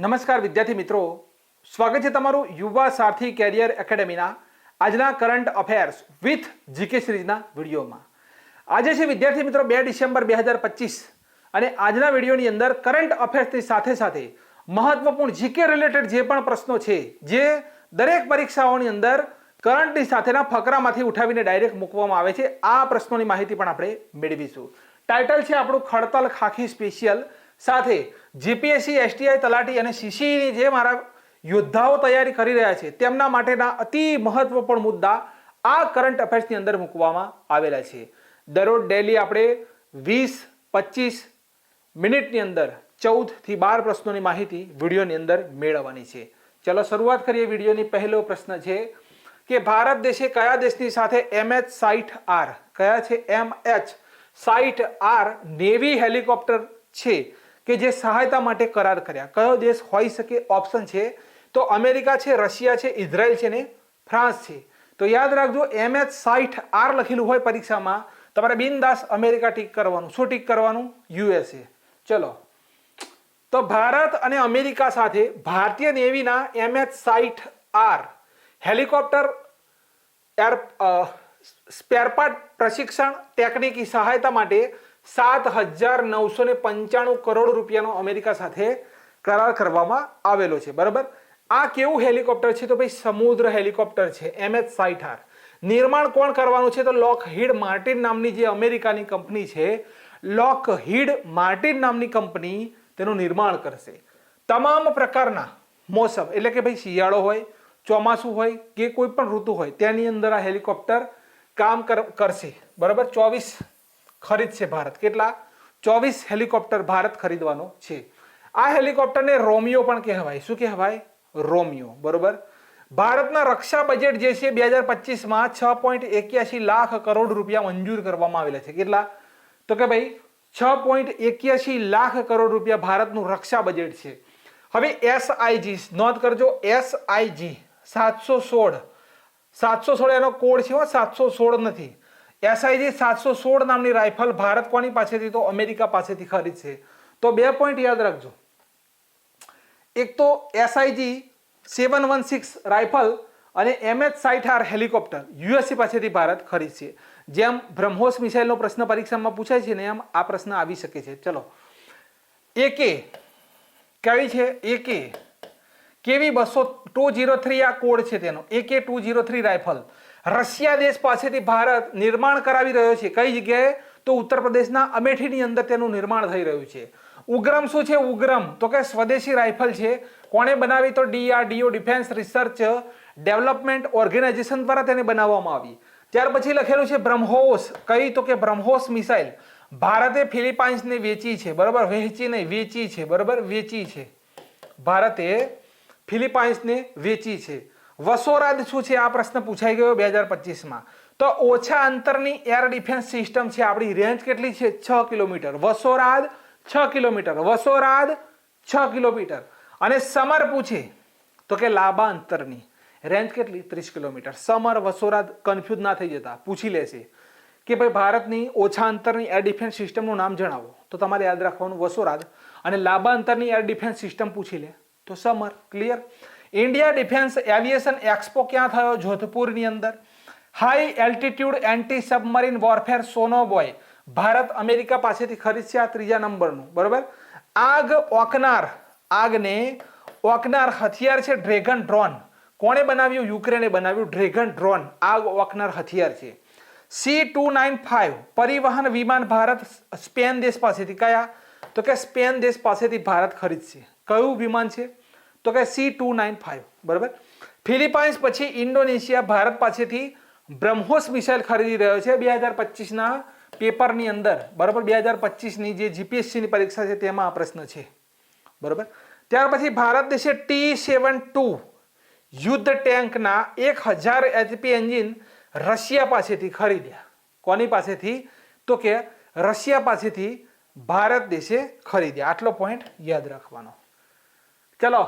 નમસ્કાર વિદ્યાર્થી મિત્રો. સ્વાગત છે તમારું યુવા સારથી કેરિયર એકેડેમીના આજના કરંટ અફેર્સ વિથ જીકે સિરીઝના વિડીયોમાં. આજે છે વિદ્યાર્થી મિત્રો બે ડિસેમ્બર બે હજાર પચીસ અને આજના વિડીયોની અંદર કરંટ અફેર્સની સાથે સાથે મહત્વપૂર્ણ જીકે રિલેટેડ જે પણ પ્રશ્નો છે, જે દરેક પરીક્ષાઓની અંદર કરંટની સાથેના ફકરામાંથી ઉઠાવીને ડાયરેક્ટ મૂકવામાં આવે છે, આ પ્રશ્નોની માહિતી પણ આપણે મેળવીશું. ટાઇટલ છે આપણું ખડતલ ખાખી સ્પેશિયલ સાથે જીપીએસસી એસટીઆઈ તલાટી અને સીસીની જે મારા યોદ્ધાઓ તૈયારી કરી રહ્યા છે, તેમના માટેના અતિ મહત્વપૂર્ણ મુદ્દા આ કરંટ અફેર્સની અંદર મૂકવામાં આવેલા છે. દરરોજ ડેલી આપણે વીસ, પચીસ મિનિટની અંદર ચૌદથી બાર પ્રશ્નોની માહિતી વિડીયોની અંદર મેળવવાની છે. ચલો શરૂઆત કરીએ વિડીયોની. પહેલો પ્રશ્ન છે કે ભારત દેશે કયા દેશની સાથે એમએચ સાઈઠ આર કયા છે એમ એચ સાઈઠ આર નેવી હેલિકોપ્ટર છે? કે જે સહાયતા માટે કરાર કર્યા. કયો દેશ હોઈ શકે? ઓપ્શન છે. તો અમેરિકા છે, રશિયા છે, ઇઝરાયલ છે ને ફ્રાન્સ છે. તો યાદ રાખજો, એમએચ સાઈઠ આર લખેલું હોય પરીક્ષામાં. તમારે બિનદાસ અમેરિકા ટીક કરવાનું. શું ટીક કરવાનું? યુએસએ. ચલો. તો ભારત અને અમેરિકા સાથે ભારતીય નેવીના એમએચ સાઈઠ R. Helicopter, air spare part પ્રશિક્ષણ, ટેકનિકી સહાયતા માટે સાત હજાર નવસો ને પંચાણું કરોડ રૂપિયાનો અમેરિકા સાથે કરાર કરવામાં આવેલો છે. બરાબર? આ કેવું હેલિકોપ્ટર છે? તો ભાઈ સમુદ્ર હેલિકોપ્ટર છે. એમએચ સાઈઠ આર. નિર્માણ કોણ કરવાનું છે? તો લોક હીડ માર્ટિન નામની જે અમેરિકાની કંપની છે લોક હીડ માર્ટિન નામની કંપની તેનું નિર્માણ કરશે. તમામ પ્રકારના મોસમ, એટલે કે ભાઈ શિયાળો હોય, ચોમાસું હોય, કે કોઈ પણ ઋતુ હોય, તેની અંદર આ હેલિકોપ્ટર કામ કર- કરશે. બરાબર? ચોવીસ ખરીદશે ભારત. કેટલા? ચોવીસ હેલિકોપ્ટર ભારત ખરીદવાનો છે. આ હેલિકોપ્ટરને રોમિયો પણ કહેવાય. શું કહેવાય? રોમિયો. બરોબર? ભારતના રક્ષા બજેટ જે છે બે હજાર પચીસમાં છ પોઈન્ટ એક્યાસી લાખ કરોડ રૂપિયા મંજૂર કરવામાં આવેલા છે. કેટલા? તો કે ભાઈ, છ પોઈન્ટ એક્યાસી લાખ કરોડ રૂપિયા ભારતનું રક્ષા બજેટ છે. હવે એસઆઈજી નોંધ કરજો એસઆઈજી સાતસો સોળ. સાતસો સોળ એનો કોડ છે સાતસો સોળ નથી. એસઆઈજી સાતસો સોળ નામની રાઇફલ ભારત કોની પાસેથી? તો અમેરિકા પાસેથી ખરીદશે તો બે પોઈન્ટ યાદ રાખજો. એક તો SIG seven one six rifle અને એમએચ સાઈઠ આર હેલિકોપ્ટર યુએસસી પાસેથી ભારત ખરીદશે જેમ બ્રહ્મોસ મિસાઇલનો પ્રશ્ન પરીક્ષામાં પૂછાય છે ને એમ આ પ્રશ્ન આવી શકે છે. ચલો. એકે કઈ છે? એકે કેવી બસો, ટુ જીરો થ્રી આ કોડ છે તેનો. AK two zero three rifle. Russia દેશ પાસેથી ભારત નિર્માણ કરાવી રહ્યો છે. કઈ જગ્યાએ? તો ઉત્તર પ્રદેશના અમેઠીની અંદર તેનું નિર્માણ થઈ રહ્યું છે. ઉગ્રમ શું છે? ઉગ્રમ. તો કે સ્વદેશી રાઇફલ છે. કોણે બનાવી? તો DRDO defence research development organisation દ્વારા તેને બનાવવામાં આવી. ત્યાર પછી લખેલું છે બ્રહ્મોસ. કઈ? તો કે બ્રહ્મોસ મિસાઇલ. ભારતે ફિલિપાઇન્સને વેચી છે. બરાબર? વહેંચી નહીં વેચી છે. બરાબર? વેચી છે. ભારતે ફિલિપાઇન્સને વેચી છે. વસોરાદ શું છે? આ પ્રશ્ન પૂછાઈ ગયો બે હજાર પચીસમાં. તો ઓછા અંતરની એર ડિફેન્સ સિસ્ટમ છે આપણી રેન્જ કેટલી છે? છ કિલોમીટર. વસોરાદ છ કિલોમીટર. વસોરાદ છ કિલોમીટર. અને સમર પૂછે, તો કે લાંબા અંતરની. રેન્જ કેટલી? ત્રીસ કિલોમીટર. સમર વસોરાદ કન્ફ્યુઝ ના થઈ જતા. પૂછી લેશે કે ભાઈ ભારતની ઓછા અંતરની એર ડિફેન્સ સિસ્ટમનું નામ જણાવો. તો તમારે યાદ રાખવાનું વસોરાદ અને લાંબા અંતરની એર ડિફેન્સ સિસ્ટમ પૂછી લે. તો summer clear India defence aviation expo ક્યાં થયો? જોધપુરની અંદર. High altitude anti submarine warfare sonobuoy. Bharat America પાસેથી ખરીદશે આ ત્રીજા નંબરનું. બરોબર? આગ ઓકનાર. આગને ઓકનાર હથિયાર છે ડ્રેગન ડ્રોન. કોણે બનાવ્યું? યુક્રેને બનાવ્યું ડ્રેગન ડ્રોન. આગ ઓકનાર હથિયાર છે. C two nine five. પરિવહન વિમાન ભારત સ્પેન દેશ પાસેથી. કયા? તો કે સ્પેન દેશ પાસેથી ભારત ખરીદશે. કયું વિમાન છે? તો કે સી ટુ નાઇન ફાઇવ બરાબર? ફિલિપાઇન્સ પછી ઇન્ડોનેશિયા, ભારત પાસેથી બ્રહ્મોસ મિસાઇલ ખરીદી રહ્યો છે બે હજાર પચીસના પેપરની અંદર, બરાબર? બે હજાર પચીસની જે જીપીએસસીની પરીક્ષા છે તેમાં આ પ્રશ્ન છે, બરાબર? ત્યાર પછી ભારત દેશે ટી સેવન ટુ યુદ્ધ ટેન્કના એક હજાર એચપી એન્જિન રશિયા પાસેથી ખરીદ્યા. કોની પાસેથી? તો કે રશિયા પાસેથી ભારત દેશે ખરીદ્યા. આટલો પોઈન્ટ યાદ રાખવાનો. ચલો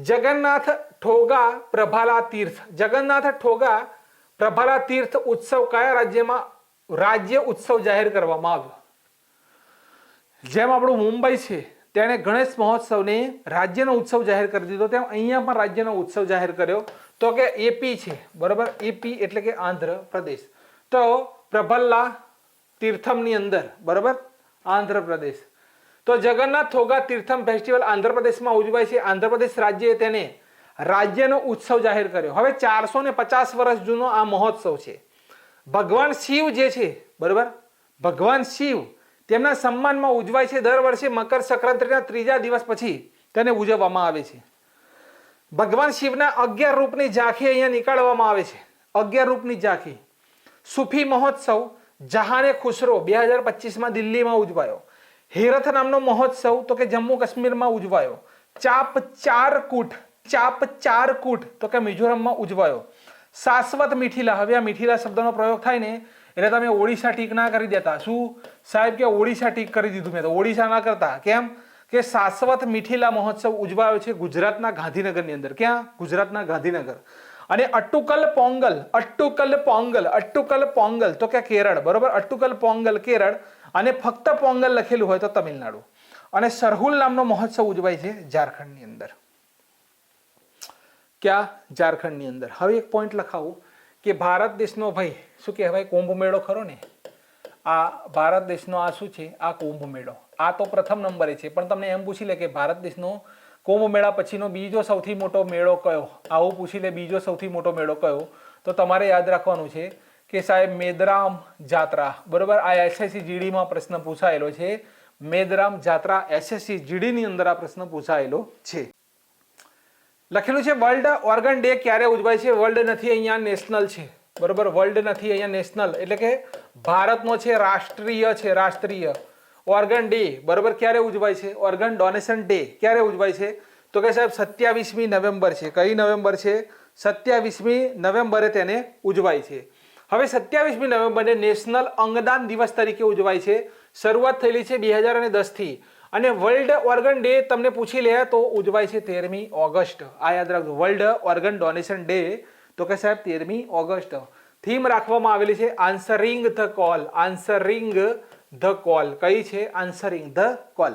જગન્નાથ ઠોગા પ્રભાલા તીર્થ જગન્નાથ ઠોગા પ્રભાલા તીર્થ ઉત્સવ કયા રાજ્યમાં રાજ્ય ઉત્સવ જાહેર કરવામાં આવ્યો જેમ આપણું મુંબઈ છે તેણે ગણેશ મહોત્સવને રાજ્યનો ઉત્સવ જાહેર કરી દીધો તેમ અહીંયા પણ રાજ્યનો ઉત્સવ જાહેર કર્યો તો કે એપી છે બરોબર એપી એટલે કે આંધ્ર પ્રદેશ તો પ્રભલ્લા તીર્થમની અંદર બરોબર આંધ્રપ્રદેશ તો જગન્નાથ થોગા તીર્થમ ફેસ્ટિવલ આંધ્રપ્રદેશમાં ઉજવાય છે. આંધ્રપ્રદેશ રાજ્યએ તેને રાજ્યનો ઉત્સવ જાહેર કર્યો. હવે ચારસો ને પચાસ વર્ષ જૂનો આ મહોત્સવ છે. ભગવાન શિવ જે છે, બરોબર? ભગવાન શિવ તેમના સન્માનમાં ઉજવાય છે. દર વર્ષે મકર સંક્રાંતિના ત્રીજા દિવસ પછી તેને ઉજવવામાં આવે છે. ભગવાન શિવના અગિયાર રૂપની ઝાંખી અહીંયા નીકાળવામાં આવે છે. અગિયાર રૂપની ઝાંખી. સુફી મહોત્સવ જહાને ખુશરો બે હજાર પચીસમાં દિલ્હીમાં ઉજવાયો. હેરથ નામનો મહોત્સવ તો કે જમ્મુ કાશ્મીરમાં ઉજવાયો. ચાપ ચાર કૂટ, ચાપ ચાર કૂટ તો કે મિઝોરમમાં ઉજવાયો. શાશ્વત મીઠીલા હવે આ મીઠીલા શબ્દનો પ્રયોગ થાય ને, એટલે તમે ઓડિશા ટીક ના કરી દેતા. શું? સાહેબ કે ઓડિશા ટીક કરી દીધું મેં તો. ઓડિશા ના કરતા. કેમ? કે શાશ્વત મીઠીલા મહોત્સવ ઉજવાયો છે ગુજરાતના ગાંધીનગરની અંદર. ક્યાં? ગુજરાતના ગાંધીનગર. અને અટ્ટુકલ પોંગલ અટ્ટુકલ પોંગલ અટ્ટુકલ પોંગલ તો કે કેરળ. બરોબર? અટ્ટુકલ પોંગલ, કેરળ. અને ફક્ત પોંગલ લખેલું હોય તો તમિલનાડુ. અને સરહુલ નામનો મહોત્સવ ઉજવાય છે ઝારખંડની અંદર. ક્યાં? ઝારખંડની અંદર. હવે એક પોઈન્ટ લખાવું કે ભારત દેશનો, ભાઈ, શું કહેવાય? કુંભ મેળો ખરો ને? આ ભારત દેશનો આ શું છે? આ કુંભ મેળો. આ તો પ્રથમ નંબરે છે. પણ તમને એમ પૂછી લે કે ભારત દેશનો કુંભ મેળા પછીનો બીજો સૌથી મોટો મેળો કયો? આવું પૂછી લે, બીજો સૌથી મોટો મેળો કયો? તો તમારે યાદ રાખવાનું છે કે સાહેબ મેદરામ જાત્રા. બરોબર? આ એસએસસી જીડીમાં પ્રશ્ન પૂછાયેલો છે. મેદરામ જાત્રા એસએસસી જીડીની અંદર આ પ્રશ્ન પૂછાયેલો છે. લખેલું છે, વર્લ્ડ ઓર્ગન ડે ક્યારે ઉજવાય છે? વર્લ્ડ નથી અહીંયા નેશનલ છે. બરોબર? વર્લ્ડ નથી અહીંયા નેશનલ. એટલે કે ભારતનો છે, રાષ્ટ્રીય છે, રાષ્ટ્રીય. ઓર્ગન ડે, બરોબર? ક્યારે ઉજવાય છે? ઓર્ગન ડોનેશન ડે ક્યારે ઉજવાય છે? તો કે સાહેબ, સત્યાવીસમી નવેમ્બર છે. કઈ નવેમ્બર છે? સત્યાવીસમી નવેમ્બરે તેને ઉજવાય છે. હવે સત્યાવીસમી નવેમ્બરને નેશનલ અંગદાન દિવસ તરીકે ઉજવાય છે. શરૂઆત થયેલી છે બે હજાર અને દસથી. અને વર્લ્ડ ઓર્ગન ડે તમને પૂછી લે તો ઉજવાય છે તેરમી ઓગસ્ટ. આ યાદ રાખજો, વર્લ્ડ ઓર્ગન ડોનેશન ડે. તો કે સાહેબ, તેરમી ઓગસ્ટ. થીમ રાખવામાં આવેલી છે answering the call. Answering the call. કઈ છે? Answering the call.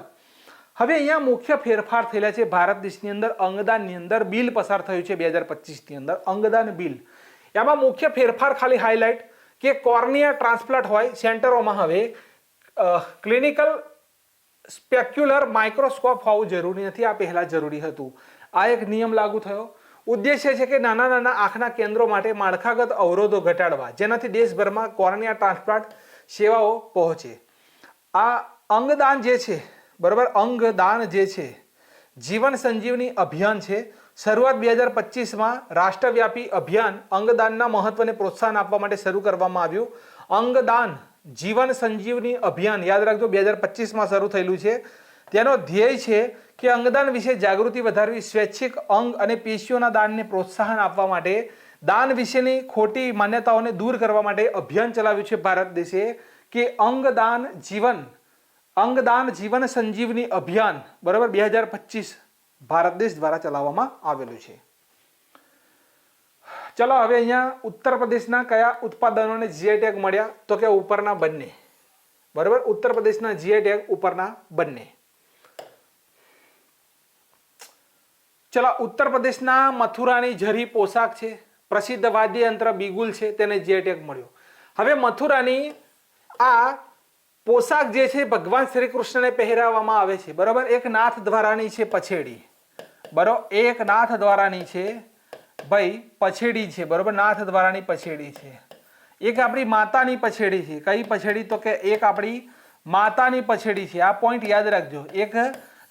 હવે અહીંયા મુખ્ય ફેરફાર થયેલા છે. ભારત દેશની અંદર અંગદાનની અંદર બિલ પસાર થયું છે બે હજાર પચીસની અંદર. અંગદાન બિલ. એમાં મુખ્ય ફેરફાર ખાલી હાઇલાઇટ કે કોર્નિયા ટ્રાન્સપ્લાન્ટ હોય સેન્ટરોમાં હવે ક્લિનિકલ સ્પેક્યુલર માઇક્રોસ્કોપ હોવું જરૂરી નથી, આ પહેલાં જરૂરી હતું. આ એક નિયમ લાગુ થયો. ઉદ્દેશ્ય છે કે નાના નાના આંખના કેન્દ્રો માટે માળખાગત અવરોધો ઘટાડવા, જેનાથી દેશભરમાં કોર્નિયા ટ્રાન્સપ્લાન્ટ સેવાઓ પહોંચે. આ અંગદાન જે છે, બરાબર, અંગદાન જે છે, જીવન સંજીવની અભિયાન છે શરૂઆત બે હજાર પચીસમાં રાષ્ટ્રવ્યાપી અભિયાન અંગદાનના મહત્વને પ્રોત્સાહન આપવા માટે શરૂ કરવામાં આવ્યું. અંગદાન જીવન સંજીવની અભિયાન, યાદ રાખજો, બે હજાર પચીસમાં શરૂ થયેલું છે. તેનો ધ્યેય છે કે અંગદાન વિશે જાગૃતિ વધારવી, સ્વૈચ્છિક અંગ અને પેશીઓના દાનને પ્રોત્સાહન આપવા માટે દાન વિશેની ખોટી માન્યતાઓને દૂર કરવા માટે અભિયાન ચલાવ્યું છે ભારત દેશે. કે અંગદાન જીવન અંગદાન જીવન સંજીવની અભિયાન, બરાબર, બે હજાર પચીસ ભારત દેશ દ્વારા ચલાવવામાં આવેલું છે. ચલો, હવે અહીંયા ઉત્તર પ્રદેશના કયા ઉત્પાદનોને જીઆઈ ટેગ મળ્યા? તો કે ઉપરના બંને. બરાબર? ઉત્તર પ્રદેશના જીઆઈ ટેગ ઉપરના બંને. ચલો, ઉત્તર પ્રદેશના મથુરાની ઝરી પોશાક છે. પ્રસિદ્ધ વાદ્યયંત્ર બિગુલ છે, તેને જીઆઈ ટેગ મળ્યો. હવે મથુરાની આ પોશાક જે છે, ભગવાન શ્રી કૃષ્ણને પહેરાવવામાં આવે છે. બરાબર? એક નાથ દ્વારાની છે, પછેડી. બરોબર એક નાથ દ્વારાની છે, ભાઈ પછેડી છે, બરોબર? નાથ દ્વારાની પછેડી છે. એક આપણી માતાની પછેડી છે. કઈ પછેડી? તો કે એક આપણી માતાની પછેડી છે. આ પોઈન્ટ યાદ રાખજો. એક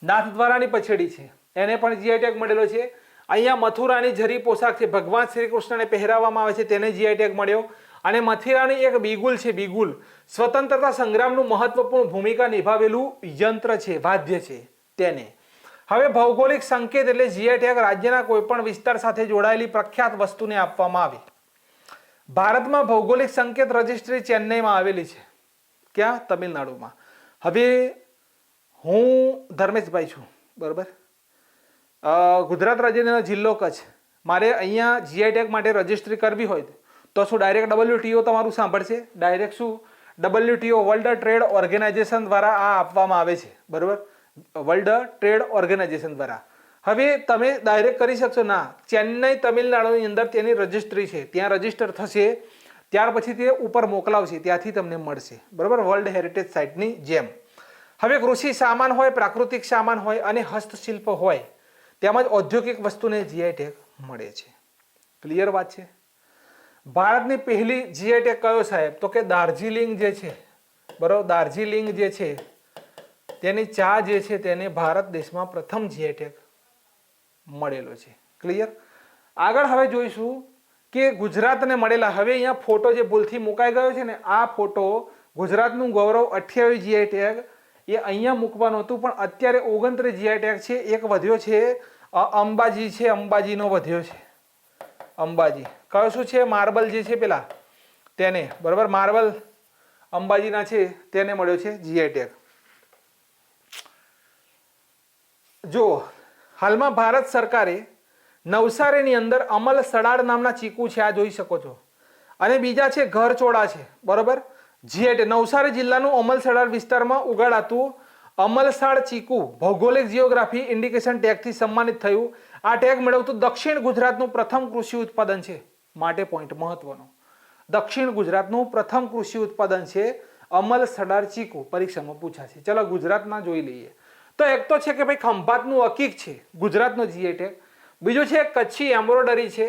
નાથ દ્વારાની પછેડી છે. એને પણ જીઆઈ ટેગ મળેલો છે. અહીંયા મથુરાની ઝરી પોશાક છે. ભગવાન શ્રી કૃષ્ણને પહેરાવવામાં આવે છે. તેને જીઆઈ ટેગ મળ્યો. અને મથિરાની એક બિગુલ છે. બિગુલ. સ્વતંત્રતા સંગ્રામનું મહત્વપૂર્ણ ભૂમિકા નિભાવેલું યંત્ર છે. વાદ્ય છે. તેને. હવે ભૌગોલિક સંકેત એટલે જીઆઈ ટેગ રાજ્યના કોઈપણ વિસ્તાર સાથે જોડાયેલી પ્રખ્યાત વસ્તુને આપવામાં આવી. ભારતમાં ભૌગોલિક સંકેત રજિસ્ટ્રી ચેન્નઈમાં આવેલી છે. ક્યાં? તમિલનાડુમાં. હવે હું ધર્મેશભાઈ છું. બરાબર? ગુજરાત રાજ્યનો જિલ્લો કચ્છ. મારે અહીંયા જીઆઈ ટેગ માટે રજિસ્ટ્રી કરવી હોય તો શું ડાયરેક્ટ ડબલ્યુટીઓ તમારું સાંભળશે? ડાયરેક્ટ શું? ડબલ્યુટીઓ વર્લ્ડ ટ્રેડ ઓર્ગેનાઇઝેશન દ્વારા આ આપવામાં આવે છે. બરાબર? વર્લ્ડ ટ્રેડ ઓર્ગેનાઇઝેશન દ્વારા. હવે તમે ડાયરેક્ટ કરી શકશો. ના, ચેન્નઈ તમિલનાડુની અંદર તેની રજિસ્ટ્રી છે. ત્યાં રજિસ્ટર થશે. ત્યાર પછી તે ઉપર મોકલાવશે. ત્યાંથી તમને મળશે. બરાબર? વર્લ્ડ હેરિટેજ સાઇટની જેમ. હવે કૃષિ સામાન હોય, પ્રાકૃતિક સામાન હોય અને હસ્તશિલ્પ હોય તેમજ ઔદ્યોગિક વસ્તુને જીઆઈ ટેગ મળે છે. ક્લિયર વાત છે? ભારતની પહેલી જીઆઈ ટેગ કયો સાહેબ? તો કે દાર્જિલિંગ જે છે. બરાબર? દાર્જિલિંગ જે છે તેની ચા જે છે તેને ભારત દેશમાં પ્રથમ જીઆઈ ટેગ મળેલો છે. ક્લિયર આગળ હવે જોઈશું કે ગુજરાતને મળેલા હવે અહીંયા ફોટો જે ભૂલથી મુકાઈ ગયો છે ને, આ ફોટો ગુજરાતનું ગૌરવ અઠ્યાવીસ જીઆઈ ટેગ એ અહીંયા મૂકવાનું હતું, પણ અત્યારે ઓગણત્રીસ જીઆઈ ટેગ છે, એક વધ્યો છે અંબાજી છે, અંબાજીનો વધ્યો છે. અંબાજી. કયો શું છે? માર્બલ જે છે પેલા? તેને. બરાબર? માર્બલ અંબાજીના છે, તેને મળ્યો છે જીઆઈ ટેગ જો હાલમાં ભારત સરકારે નવસારીની અંદર અમલ સડાડ નામના ચીકુ છે, આ જોઈ શકો છો. અને બીજા છે, ઘરચોળા છે, બરોબર? જીએટ નવસારી જિલ્લાનું અમલ સડાડ વિસ્તારમાં ઉગાડાતું અમલસાડ ચીકુ ભૌગોલિક જીઓગ્રાફી ઇન્ડિકેશન ટેગથી સન્માનિત થયું. આ ટેગ મેળવતું દક્ષિણ ગુજરાતનું પ્રથમ કૃષિ ઉત્પાદન છે, માટે પોઈન્ટ મહત્વનો. દક્ષિણ ગુજરાતનું પ્રથમ કૃષિ ઉત્પાદન છે, અમલ સડાર ચીકુ, પરીક્ષામાં પૂછાશે. ચલો ગુજરાતના જોઈ લઈએ. તો એક તો છે કે ભાઈ ખંભાતનું હકીક છે, ગુજરાતનો જીઆઈ ટેગ બીજું છે કચ્છી એમ્બ્રોડરી છે.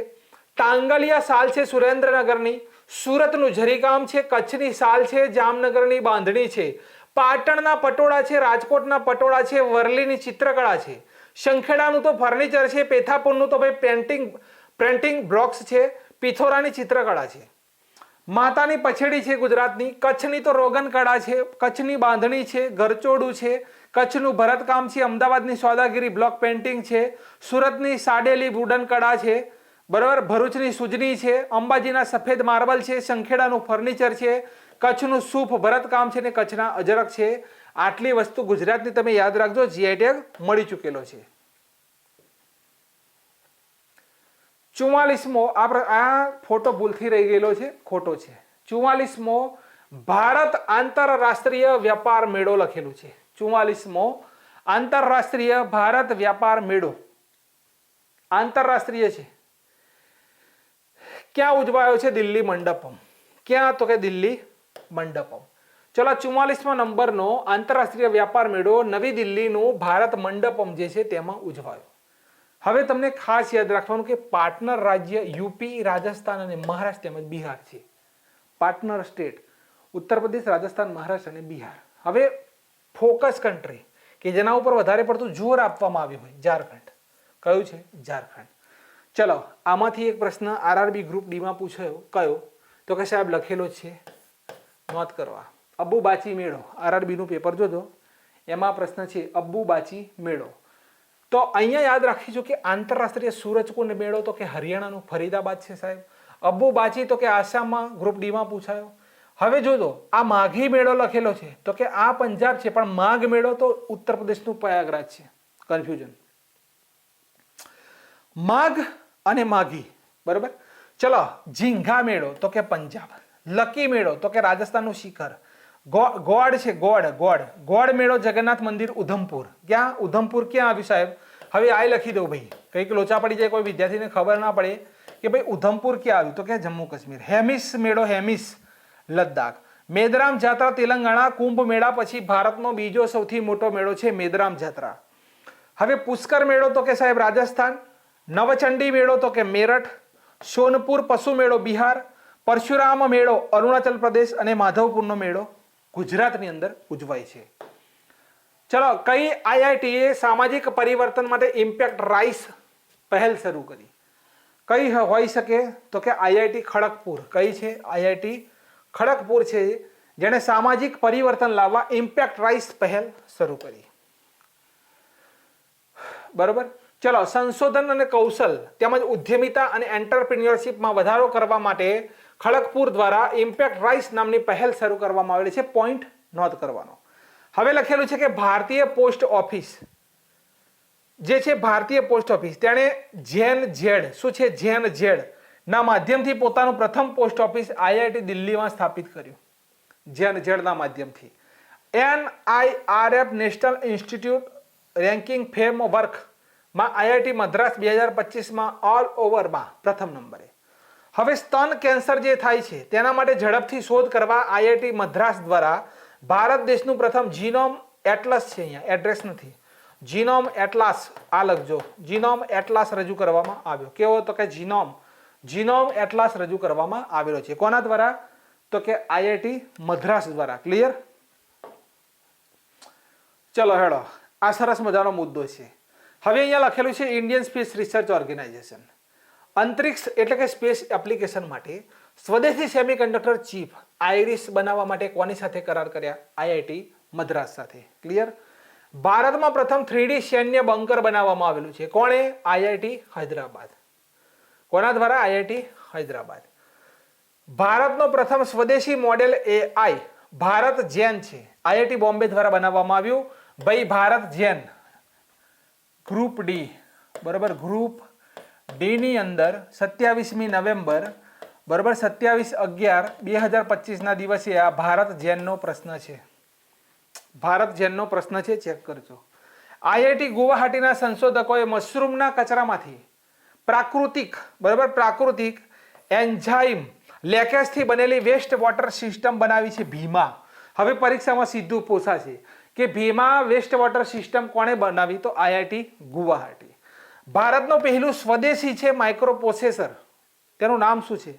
ટાંગલિયા સાલ છે સુરેન્દ્રનગરની. સુરતનું જરીકામ છે, કચ્છની સાલ છે, જામનગરની બાંધણી છે. પાટણના પટોળા છે, રાજકોટના પટોળા છે, વરલીની ચિત્રકળા છે. શંખેડાનું તો ફર્નિચર છે, પેથાપુરનું તો ભાઈ પેન્ટિંગ પ્રિન્ટિંગ બ્લોક્સ છે, પિથોરાની ચિત્રકળા છે. માતાની પછેડી છે ગુજરાતની. કચ્છની તો રોગન કળા છે, કચ્છની બાંધણી છે ગરચોડું છે કચ્છનું ભરતકામ છે અમદાવાદની સોદાગીરી બ્લોક પેઇન્ટિંગ છે, સુરતની સાડેલી વુડન કળા છે, બરાબર, ભરૂચની સુજની છે, અંબાજીના સફેદ માર્બલ છે સંખેડાનું ફર્નિચર છે, કચ્છનું સૂફ ભરતકામ છે ને કચ્છના અજરક છે. આટલી વસ્તુ ગુજરાતની તમે યાદ રાખજો જીઆઈ ટેગ મળી ચૂકેલો છે. ચુમ્માલીસમો આ ફોટો ભૂલથી રહી ગયેલો છે, ખોટો છે. ચુમ્માલીસમો ભારત આંતરરાષ્ટ્રીય વ્યાપાર મેળો લખેલું છે. ચુમ્માલીસમો આંતરરાષ્ટ્રીય ભારત વ્યાપાર મેળો. આંતરરાષ્ટ્રીય છે. ક્યાં ઉજવાયો છે દિલ્હી મંડપમ? ક્યાં તો કે દિલ્હી મંડપમ. ચલો ચુમ્માલીસમા નંબરનો આંતરરાષ્ટ્રીય વ્યાપાર મેળો નવી દિલ્હીનું ભારત મંડપમ જે છે તેમાં ઉજવાયો. હવે તમને ખાસ યાદ રાખવાનું કે પાર્ટનર રાજ્ય યુપી, રાજસ્થાન અને મહારાષ્ટ્ર તેમજ બિહાર છે. પાર્ટનર સ્ટેટ, ઉત્તર પ્રદેશ, રાજસ્થાન, મહારાષ્ટ્ર અને બિહાર. હવે ફોકસ કન્ટ્રી કે જેના ઉપર વધારે પડતું જોર આપવામાં આવ્યું હોય, ઝારખંડ. કયું છે? ઝારખંડ. ચલો, આમાંથી એક પ્રશ્ન આરઆરબી ગ્રુપ ડીમાં પૂછાયો, કયો? તો કે સાહેબ લખેલો છે. નોંધ કરવા અબ્બુ બાચી મેળો. આરઆરબીનું પેપર જોજો. એમાં પ્રશ્ન છે, અબ્બુ બાચી મેળો. તો અહીંયા યાદ રાખીશું કે આંતરરાષ્ટ્રીય સૂરજકુંડ મેળો તો કે હરિયાણાનું, ફરીદાબાદ છે સાહેબ. અબ્બુ બાચી તો કે આસામમાં ગ્રુપ ડીમાં પૂછાયો. હવે જોજો આ માઘી મેળો લખેલો છે. તો કે આ પંજાબ છે, પણ માઘ મેળો તો ઉત્તર પ્રદેશનું પ્રયાગરાજ છે. કન્ફ્યુઝન માઘ અને માઘી, બરોબર? ચલો, ઝીંઘા મેળો, તો કે પંજાબ. લકી મેળો, તો કે રાજસ્થાનનું શિખર. ગો- ગોળ છે ગોડ ગોડ ગોડ મેળો જગન્નાથ મંદિર, ઉધમપુર. ક્યાં? ઉધમપુર ક્યાં આવ્યું સાહેબ? હવે આ લખી દઉં ભાઈ. કંઈક લોચા પડી જાય, કોઈ વિદ્યાર્થીને ખબર ના પડે કે ભાઈ ઉધમપુર ક્યાં આવ્યું? તો કે જમ્મુ કાશ્મીર. હેમિસ મેળો, હેમિસ. લદ્દાખ. મેદરામ જાત્રા તેલંગાણા કુંભ મેળા પછી ભારતનો બીજો સૌથી મોટો મેળો છે મેદરામ જાત્રા. હવે પુષ્કર મેળો તો કે સાહેબ રાજસ્થાન, નવચંડી મેળો તો કે મેરઠ, સોનપુર પશુ મેળો બિહાર, પરશુરામ મેળો અરુણાચલ પ્રદેશ અને માધવપુરનો મેળો ગુજરાતની અંદર ઉજવાય છે. ચલો, કઈ આઈઆઈટીએ સામાજિક પરિવર્તન માટે ઇમ્પેક્ટ રાઇસ પહેલ શરૂ કરી? કઈ હોઈ શકે? તો કે આઈઆઈટી ખડગપુર. કઈ છે આઈઆઈટી? ખડગપુર છે, જેણે સામાજિક પરિવર્તન લાવવા ઇમ્પેક્ટ રાઇસ પહેલ શરૂ કરી. બરોબર? ચલો, સંશોધન અને કૌશલ તેમજ ઉદ્યમિતા અને એન્ટરપ્રિન્યોરશિપમાં વધારો કરવા માટે ખડગપુર દ્વારા ઇમ્પેક્ટ રાઇસ નામની પહેલ શરૂ કરવામાં આવેલી છે. પોઈન્ટ નોંધ કરવાનો. હવે લખેલું છે કે ભારતીય પોસ્ટ ઓફિસ. જે છે ભારતીય પોસ્ટ ઓફિસ, તેણે જેન ઝેડ શું છે? જેન ઝેડ ના માધ્યમથી પોતાનું પ્રથમ પોસ્ટ ઓફિસ આઈઆઈટી દિલ્હીમાં સ્થાપિત કર્યું. જેન ઝેડના માધ્યમથી. એનઆઈઆરએફ નેશનલ ઇન્સ્ટિટ્યૂટ રેન્કિંગ ફેમ વર્કમાં આઈઆઈટી મદ્રાસ બે હજાર પચીસમાં ઓલ ઓવરમાં પ્રથમ નંબરે. હવે સ્તન કેન્સર જે થાય છે, તેના માટે ઝડપથી શોધ કરવા આઈઆઈટી મદ્રાસ દ્વારા ભારત દેશનું પ્રથમ જીનોમ એટલસ છે અહીંયા, એડ્રેસ નથી. જીનોમ એટલાસ, આ લખજો. જીનોમ એટલાસ રજૂ કરવામાં આવ્યો. કેવો તો કે જીનોમ જીનોમ એટલાસ રજૂ કરવામાં આવેલો છે. કોના દ્વારા? તો કે આઈઆઈટી મદ્રાસ દ્વારા. ક્લિયર ચલો હેડો. આ સરસ મજાનો મુદ્દો છે. હવે અહીંયા લખેલું છે ઇન્ડિયન સ્પેસ રિસર્ચ ઓર્ગેનાઇઝેશન અંતરિક્ષ એટલે કે સ્પેસ એપ્લિકેશન માટે સ્વદેશી સેમિકન્ડક્ટર ચીપ આઈરિસ બનાવવા માટે કોની સાથે કરાર કર્યા? આઈઆઈટી મદ્રાસ સાથે. ક્લિયર ભારતમાં પ્રથમ થ્રીડી સૈન્ય બંકર બનાવવામાં આવેલું છે. કોણે? આઈઆઈટી હૈદરાબાદ. કોના દ્વારા? આઈઆઈટી હૈદરાબાદ. ભારતનો પ્રથમ સ્વદેશી મોડેલ એઆઈ ભારત જેન છે. આઈઆઈટી બોમ્બે દ્વારા બનાવવામાં આવ્યું. ભાઈ ભારત જેન. Group D. બરાબર? ગ્રુપ ડીની અંદર સત્યાવીસમી નવેમ્બર, બરાબર? સત્યાવીસ અગિયાર બે હજાર પચીસના દિવસે આ ભારત જેનનો પ્રશ્ન છે. ભારત જેનનો પ્રશ્ન છે, ચેક કરજો. આઈઆઈટી ગુવાહાટીના સંશોધકોએ મશરૂમના કચરામાંથી પ્રાકૃતિક, બરાબર? પ્રાકૃતિક એન્ઝાઇમ લેકેજથી બનેલી વેસ્ટ વોટર સિસ્ટમ બનાવી છે ભીમા. હવે પરીક્ષામાં સીધું પૂછાશે કે ભીમા વેસ્ટ વોટર સિસ્ટમ કોણે બનાવી? તો આઈઆઈટી ગુવાહાટી. ભારતનું પહેલું સ્વદેશી છે માઇક્રો પ્રોસેસર તેનું નામ શું છે?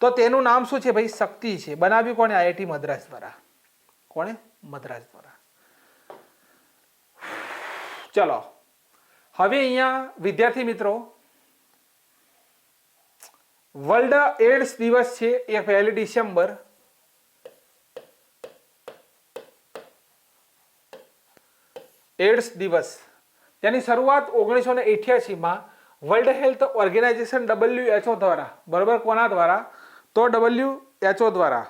તો તેનું નામ શું છે ભાઈ? શક્તિ છે. બનાવ્યું કોણે? આઈઆઈટી મદ્રાસ દ્વારા. કોણે? મદ્રાસ દ્વારા. ચલો. હવે અહીંયા વિદ્યાર્થી મિત્રો વર્લ્ડ એડ્સ દિવસ છે એ પહેલી ડિસેમ્બર. એડ્સ દિવસ. તેની શરૂઆત ઓગણીસો ને એઠ્યાસીમાં World Health Organisation W HO દ્વારા, બરોબર કોના દ્વારા? તો ડબલ્યુ એચઓ દ્વારા.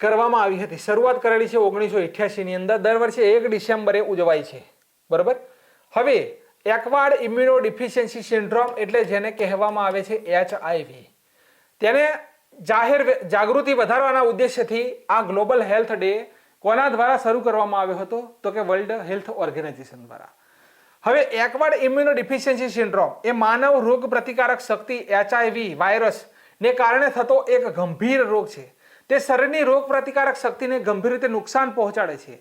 કરવામાં આવી હતી. શરૂઆત કરેલી છે ઓગણીસો અઠ્યાસીની અંદર. દર વર્ષે એક ડિસેમ્બરે ઉજવાય છે. બરાબર? હવે એકવાડ ઇમ્યુનો ડિફિશિયન્સી સિન્ડ્રોમ એટલે જેને કહેવામાં આવે છે એચઆઈવી તેને જાહેર જાગૃતિ વધારવાના ઉદ્દેશ્યથી આ ગ્લોબલ હેલ્થ ડે કોના દ્વારા શરૂ કરવામાં આવ્યો હતો? તો કે વર્લ્ડ હેલ્થ ઓર્ગેનાઇઝેશન દ્વારા. હવે એકવાડ ઇમ્યુનો ડિફિશિયન્સી સિન્ડ્રોમ એ માનવ રોગ પ્રતિકારક શક્તિ એચઆઈવી વાયરસ ને કારણે થતો એક ગંભીર રોગ છે. તે શરીરની રોગ પ્રતિકારક શક્તિને ગંભીર રીતે નુકસાન પહોંચાડે છે.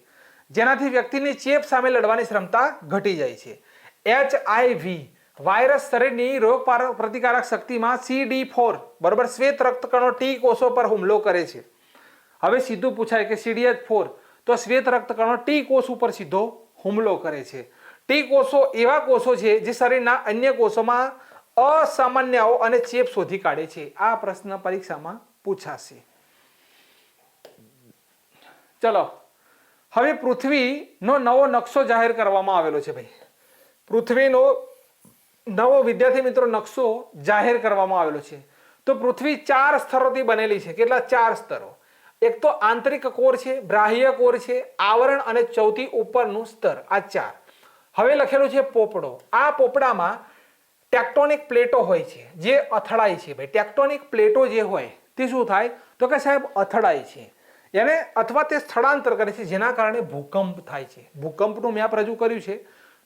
જેનાથી વ્યક્તિની ચેપ સામે લડવાની ક્ષમતા ઘટી જાય છે. એચઆઈવી વાયરસ શરીરની રોગ પ્રતિકારક શક્તિમાં સીડી ફોર બરોબર, શ્વેત રક્તકણો ટી કોષો પર હુમલો કરે છે. હવે સીધું પૂછાય કે સીડીએચ ફોર તો શ્વેત રક્તકણો ટી કોષ ઉપર સીધો હુમલો કરે છે. ટી કોષો એવા કોષો છે જે શરીરના અન્ય કોષોમાં અસામાન્યઓ અને ચેપ શોધી કાઢે છે. આ પ્રશ્ન પરીક્ષામાં પૂછાશે. ચલો. હવે પૃથ્વીનો નવો નકશો જાહેર કરવામાં આવેલો છે ભાઈ. પૃથ્વીનો નવો વિદ્યાર્થી મિત્રો નકશો જાહેર કરવામાં આવેલો છે. તો પૃથ્વી ચાર સ્તરોથી બનેલી છે. કેટલા? ચાર સ્તરો. એક તો આંતરિક કોર છે, બાહ્ય કોર છે, આવરણ અને ચૌથી ઉપરનું સ્તર. આ ચાર. હવે લખેલું છે પોપડો. આ પોપડામાં ટેક્ટોનિક પ્લેટો હોય છે, જે અથડાય છે ભાઈ. ટેક્ટોનિક પ્લેટો જે હોય, તે શું થાય? તો કે સાહેબ, અથડાય છે. એને અથવા તે સ્થળાંતર કરે છે, જેના કારણે ભૂકંપ થાય છે. ભૂકંપનું મેપ રજૂ કર્યું છે,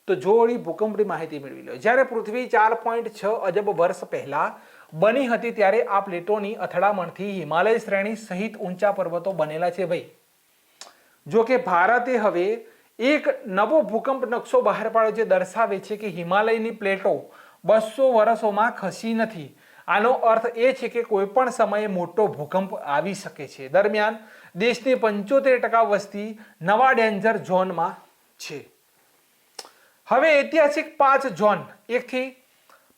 તો જો ભૂકંપની માહિતી મેળવી લો. જ્યારે પૃથ્વી ચાર પોઈન્ટ છ અજબ વર્ષ પહેલા બની હતી, ત્યારે આ પ્લેટોની અથડામણથી હિમાલય શ્રેણી સહિત ઊંચા પર્વતો બનેલા છે ભાઈ. જો કે ભારતે હવે એક નવો ભૂકંપ નકશો બહાર પાડ્યો જે દર્શાવે છે કે હિમાલયની પ્લેટો બસો વર્ષોમાં ખસી નથી. આનો અર્થ એ છે કે કોઈ પણ સમયે મોટો ભૂકંપ આવી શકે છે. દરમિયાન દેશની પંચોતેર ટકા વસ્તી નવા ડેન્જર ઝોનમાં છે. હવે ઐતિહાસિક પાંચ ઝોન, એકથી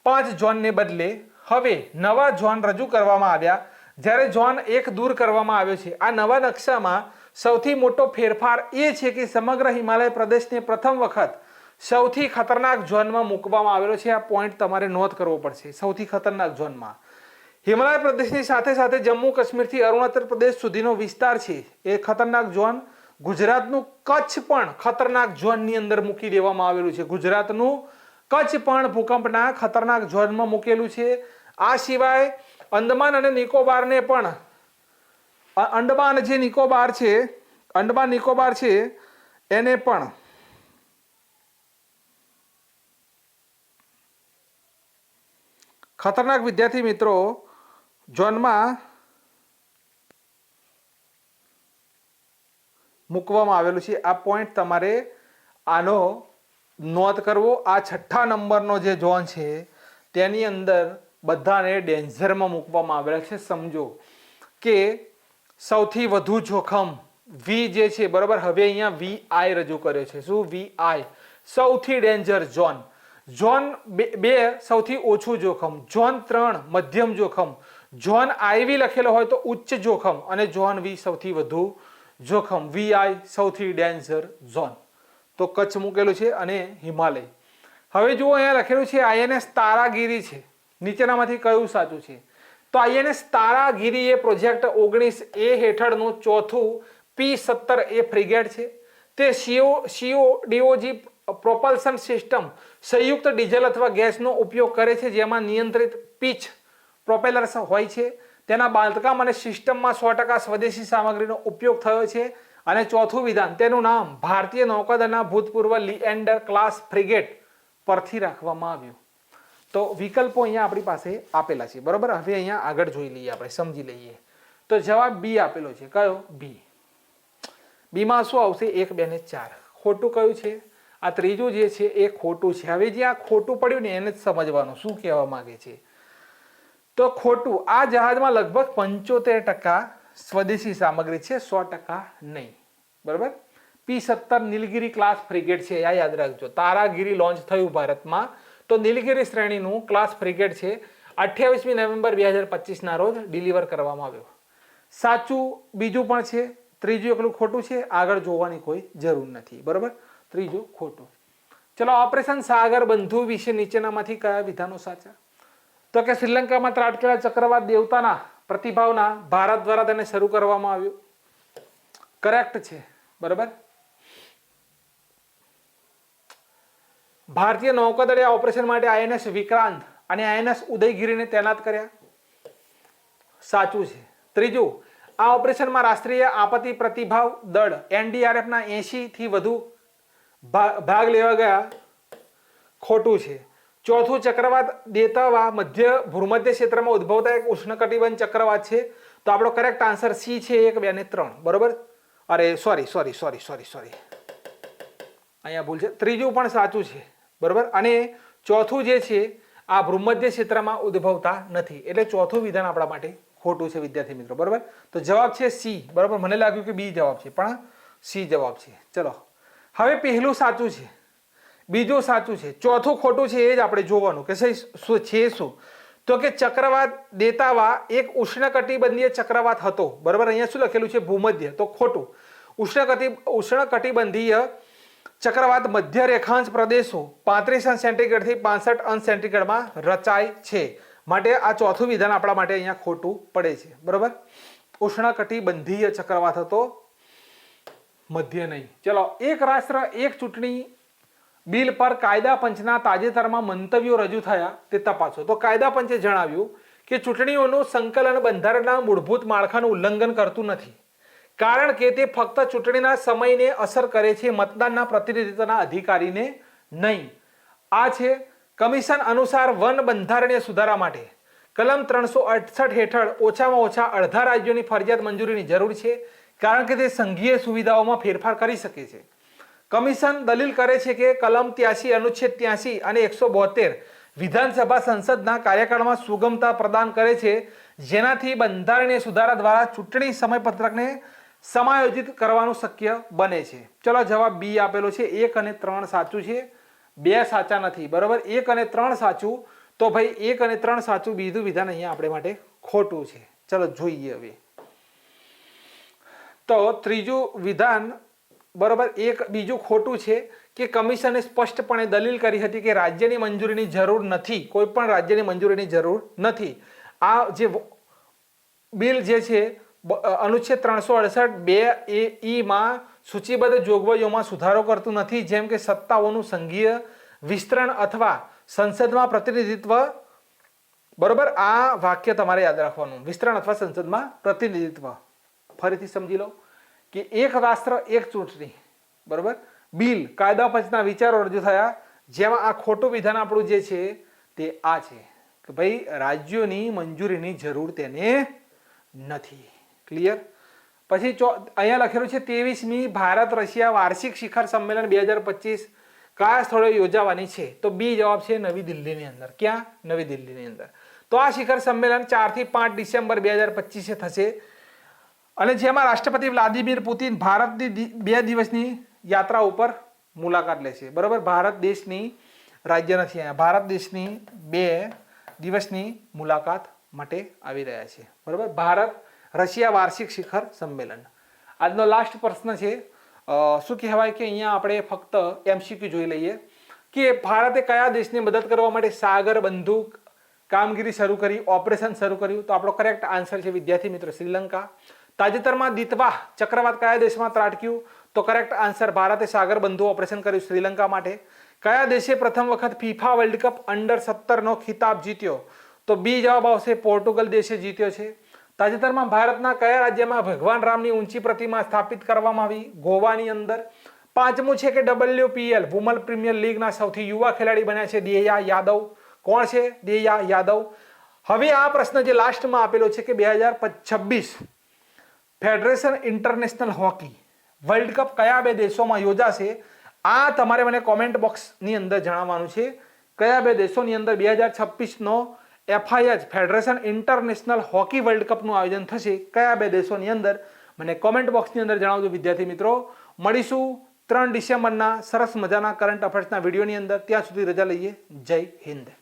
પાંચ ઝોનને બદલે હવે નવા ઝોન રજૂ કરવામાં આવ્યા. જ્યારે ઝોન એક દૂર કરવામાં આવ્યો છે, આ નવા નકશામાં સૌથી મોટો ફેરફાર એ છે કે સમગ્ર હિમાલય પ્રદેશને પ્રથમ વખત સૌથી ખતરનાક ઝોનમાં મૂકવામાં આવેલો છે. આ પોઈન્ટ તમારે નોંધ કરવો પડશે. સૌથી ખતરનાક ઝોનમાં. હિમાલય પ્રદેશની સાથે સાથે જમ્મુ કાશ્મીરથી અરુણાચલ પ્રદેશ સુધીનો વિસ્તાર છે. એ ખતરનાક ઝોન ગુજરાતનું કચ્છ પણ ખતરનાક ઝોનની અંદર મૂકી દેવામાં આવેલું છે. ગુજરાતનું કચ્છ પણ ભૂકંપના ખતરનાક ઝોનમાં મૂકેલું છે. આ સિવાય અંદમાન અને નિકોબારને પણ અંડમાન જે નિકોબાર છે અંડમાન નિકોબાર છે, એને પણ ખતરનાક વિદ્યાર્થી મિત્રો ઝોનમાં મૂકવામાં આવેલું છે. આ પોઈન્ટ તમારે આનો નોંધ કરવો. આ છઠ્ઠા નંબરનો જે ઝોન છે, તેની અંદર બધાને ડેન્જરમાં મૂકવામાં આવેલા છે. સમજો કે સૌથી વધુ જોખમ વી જે છે, બરાબર? હવે અહીંયા વી આઈ રજૂ કર્યો છે. શું? વી આઈ સૌથી ડેન્જર ઝોન. ઝોન બે સૌથી ઓછું જોખમ. ઝોન ત્રણ, મધ્યમ જોખમ. ઝોન આઈવી લખેલો હોય તો ઉચ્ચ જોખમ અને ઝોન વી સૌથી વધુ જોખમ. વીઆઈ સૌથી ડેન્જર ઝોન તો કચ્છ મૂકેલું છે અને હિમાલય. હવે જુઓ અહીંયા લખેલું છે આઈએનએસ તારાગીરી છે. નીચેનામાંથી કયું સાચું છે? તો આઈએનએસ તારાગીરી એ પ્રોજેક્ટ ઓગણીસ એ હેઠળનું ચોથું પી સત્તર એ ફ્રિગેટ છે. તે CO CO DOG propulsion system સંયુક્ત ડીઝલ અથવા ગેસનો ઉપયોગ કરે છે જેમાં નિયંત્રિત પીચ પ્રોપેલર્સ હોય છે. તેના બાંધકામ અને સિસ્ટમમાં સો ટકા સ્વદેશી સામગ્રીનો ઉપયોગ થયો છે અને ચોથું વિધાન, તેનું નામ ભારતીય નૌકાદળના ભૂતપૂર્વ લિએન્ડર ક્લાસ ફ્રિગેટ પરથી રાખવામાં આવ્યું. તો વિકલ્પો અહીંયા આપણી પાસે આપેલા છે. બરોબર? હવે અહીંયા આગળ જોઈ લઈએ આપણે, સમજી લઈએ. તો જવાબ બી આપેલો છે. કયો? બી. બીમાં શું આવશે? એક, બે ને ચાર. ખોટું કયું છે? આ ત્રીજું જે છે એ ખોટું છે. હવે જે આ ખોટું પડ્યું ને એને જ સમજવાનું. શું કહેવા માગે છે? તો ખોટું. આ જહાજમાં લગભગ પંચોતેર ટકા સ્વદેશી સામગ્રી છે, સો ટકા નહીં. બરાબર? પી સત્તર નીલગીરી ક્લાસ ફ્રિગેટ છે, આ યાદ રાખજો. તારાગીરી લોન્ચ થયું ભારતમાં. તો નીલગીરી શ્રેણીનું ક્લાસ ફ્રિગેટ છે, અઠ્યાવીસમી નવેમ્બર બે હજાર પચીસના રોજ ડિલિવર કરવામાં આવ્યો. સાચું, બીજું પણ છે. ત્રીજું એકલું ખોટું છે, આગળ જોવાની કોઈ જરૂર નથી. બરાબર? ત્રીજું ખોટું. ચલો, ઓપરેશન સાગર બંધુ વિશે નીચેનામાંથી કયા વિધાનો સાચા? તો કે શ્રીલંકામાં ત્રાટકેલા ચક્રવાત દેવતાના પ્રતિભાવના ભારત દ્વારા તેને શરૂ કરવામાં આવ્યું. કરેક્ટ છે. બરાબર? ભારતીય નૌકાદળે આ ઓપરેશન માટે આઈએનએસ વિક્રાંત અને આઈએનએસ ઉદયગીરીને તૈનાત કર્યા. સાચું છે. ત્રીજું, આ ઓપરેશનમાં રાષ્ટ્રીય આપત્તિ પ્રતિભાવ દળ એનડીઆરએફના એંશીથી વધુ ભાગ લેવા ગયા. ખોટું છે. ચોથું ચક્રવાત દેતાવા મધ્ય ભૂમધ્ય ક્ષેત્રમાં ઉદ્ભવતા એક ઉષ્ણકટિબંધ ચક્રવાત છે. તો આપણો કરેક્ટ આન્સર સી છે, એક, બે ને ત્રણ. બરોબર? અરે sorry sorry sorry sorry sorry અહીંયા ભૂલ છે. ત્રીજું પણ સાચું છે. બરોબર? અને ચોથું જે છે, આ ભૂમધ્ય ક્ષેત્રમાં ઉદ્ભવતા નથી. એટલે ચોથું વિધાન આપણા માટે ખોટું છે, વિદ્યાર્થી મિત્રો. બરોબર? તો જવાબ છે સી બરોબર? મને લાગ્યું કે બી જવાબ છે, પણ સી જવાબ છે. ચલો. હવે પહેલું સાચું છે. બીજું સાચું છે. ચોથું ખોટું છે એ જ આપણે જોવાનું કે શું છે શું? તો કે ચક્રવાત દેતાવા એક ઉષ્ણકટિબંધીય ચક્રવાત હતો. બરાબર? અહીંયા શું લખેલું છે? ભૂમધ્ય. તો ખોટું. ઉષ્ણકટિ ઉષ્ણકટિબંધીય ચક્રવાત મધ્ય રેખાંશ પ્રદેશો પાંત્રીસ અંશ સેન્ટીગ્રેડથી પાંસઠ અંશ સેન્ટીગ્રેડમાં રચાય છે. માટે આ ચોથું વિધાન આપણા માટે અહીંયા ખોટું પડે છે. બરાબર? ઉષ્ણકટિબંધીય ચક્રવાત હતો. મધ્ય નહીં. ચલો, એક રાષ્ટ્ર, એક ચૂંટણી બિલ પર કાયદા પંચના તાજેતરમાં મંતવ્યો રજૂ થયા તે તપાસો. તો કાયદા પંચે જણાવ્યું કે ચૂંટણીઓનું સંકલન બંધારણના મૂળભૂત માળખાનું ઉલ્લંઘન કરતું નથી. કારણ કે તે ફક્ત ચૂંટણીના સમયને અસર કરે છે, મતદાનના પ્રતિનિધિત્વના અધિકારીને નહીં. આ છે કમિશન અનુસાર વન બંધારણીય સુધારા માટે. કલમ ત્રણસો અડસઠ હેઠળ ઓછામાં ઓછા અડધા રાજ્યોની ફરજિયાત મંજૂરીની જરૂર છે, કારણ કે તે સંઘીય સુવિધાઓમાં ફેરફાર કરી શકે છે. કમિશન દલીલ કરે છે કે કલમ ત્યાસી, અનુચ્છેદ ત્યાસી અને એકસો બોતેર વિધાનસભા સંસદના કાર્યકાળમાં સુગમતા પ્રદાન કરે છે. જેનાથી બંધારણીય સુધારા દ્વારા ચૂંટણી સમયપત્રકને સમાયોજિત કરવાનું શક્ય બને છે. ચલો જવાબ બી આપેલો છે. એક અને ત્રણ સાચું છે. બે સાચા નથી. બરાબર? એક અને ત્રણ સાચું. તો ભાઈ એક અને ત્રણ સાચું બીજું વિધાન અહીંયા આપણે માટે ખોટું છે. ચલો જોઈએ હવે. તો ત્રીજું વિધાન બરોબર, એક બીજું ખોટું છે કે કમિશને સ્પષ્ટપણે દલીલ કરી હતી કે રાજ્યની મંજૂરીની જરૂર નથી, કોઈ પણ રાજ્યની મંજૂરીની જરૂર નથી. આ જે બિલ જે છે અનુચ્છેદ ત્રણસો અડસઠ બે એ, ઈમાં સૂચિબદ્ધ જોગવાઈઓમાં સુધારો કરતું નથી, જેમ કે સત્તાઓનું સંઘીય વિસ્તરણ અથવા સંસદમાં પ્રતિનિધિત્વ. બરોબર, આ વાક્ય તમારે યાદ રાખવાનું. વિસ્તરણ અથવા સંસદમાં પ્રતિનિધિત્વ. ફરીથી સમજી લો. કે એક રાષ્ટ્ર, એક ચૂંટણી. બરોબર? બિલ, કાયદા પંચના વિચારો રજૂ થયા. જેમાં આ ખોટું વિધાન આપણું જે છે તે આ છે. કે ભાઈ, રાજ્યોની મંજૂરીની જરૂર તેને નથી. ક્લિયર પછી ચો, અહીંયા લખેલું છે, ત્રેવીસમી ભારત રશિયા વાર્ષિક શિખર સંમેલન બે હજાર પચીસ. કયા સ્થળે યોજાવાની છે? તો બી જવાબ છે નવી દિલ્હીની અંદર. ક્યાં? નવી દિલ્હીની અંદર. તો આ શિખર સંમેલન ચારથી પાંચ ડિસેમ્બર બે હજાર પચીસે થશે. અને જેમાં રાષ્ટ્રપતિ વ્લાદિમીર પુતિન ભારતની બે દિવસની યાત્રા ઉપર મુલાકાત લેશે બરાબર? ભારત દેશની રાજ્ય નથી અહીંયા. ભારત દેશની બે દિવસની મુલાકાત માટે આવી રહ્યા છે. બરાબર? ભારત રશિયા વાર્ષિક શિખર સંમેલન. આજનો લાસ્ટ પ્રશ્ન છે શું કહેવાય કે અહીંયા આપણે ફક્ત એમસીક્યુ જોઈ લઈએ કે ભારતે કયા દેશની મદદ કરવા માટે સાગર બંદૂક કામગીરી શરૂ કરી, ઓપરેશન શરૂ કર્યું? તો આપણો કરેક્ટ આન્સર છે વિદ્યાર્થી મિત્રો શ્રીલંકા. તાજેતરમાં દિતવાહ ચક્રવાત કયા દેશમાં ત્રાટક્યું? તો કરેક્ટ આન્સર ભારતે સાગર બંધુ ઓપરેશન કર્યું શ્રીલંકા માટે. કયા દેશે પ્રથમ વખત ફીફા વર્લ્ડ કપ અંડર સત્તરનો ખિતાબ જીત્યો. તો બી જવાબ આવશે, પોર્ટુગલ દેશે જીત્યો છે. તાજેતરમાં ભારતના કયા રાજ્યમાં ભગવાન રામની ઊંચી પ્રતિમા સ્થાપિત કરવામાં આવી? ગોવાની અંદર. પાંચમું છે કે ડબલ્યુપીએલ વુમન પ્રીમિયર લીગના સૌથી યુવા ખેલાડી બન્યા છે દેયા યાદવ. કોણ છે? દેયા યાદવ. હવે આ પ્રશ્ન જે લાસ્ટમાં આપેલો છે કે બે હજાર છવ્વીસ federation international hockey world cup કયા બે દેશોમાં યોજાશે? આ તમારે મને કોમેન્ટ બોક્સની અંદર જણાવવાનું છે. કયા બે દેશોની અંદર બે હજાર છવ્વીસનો FIH federation international hockey world કપનું આયોજન થશે? કયા બે દેશોની અંદર? મને કોમેન્ટ બોક્સની અંદર જણાવજો, વિદ્યાર્થી મિત્રો. મળીશું ત્રણ ડિસેમ્બરના સરસ મજાના કરંટ અફેર્સના વિડીયોની અંદર. ત્યાં સુધી રજા લઈએ. જય હિન્દ.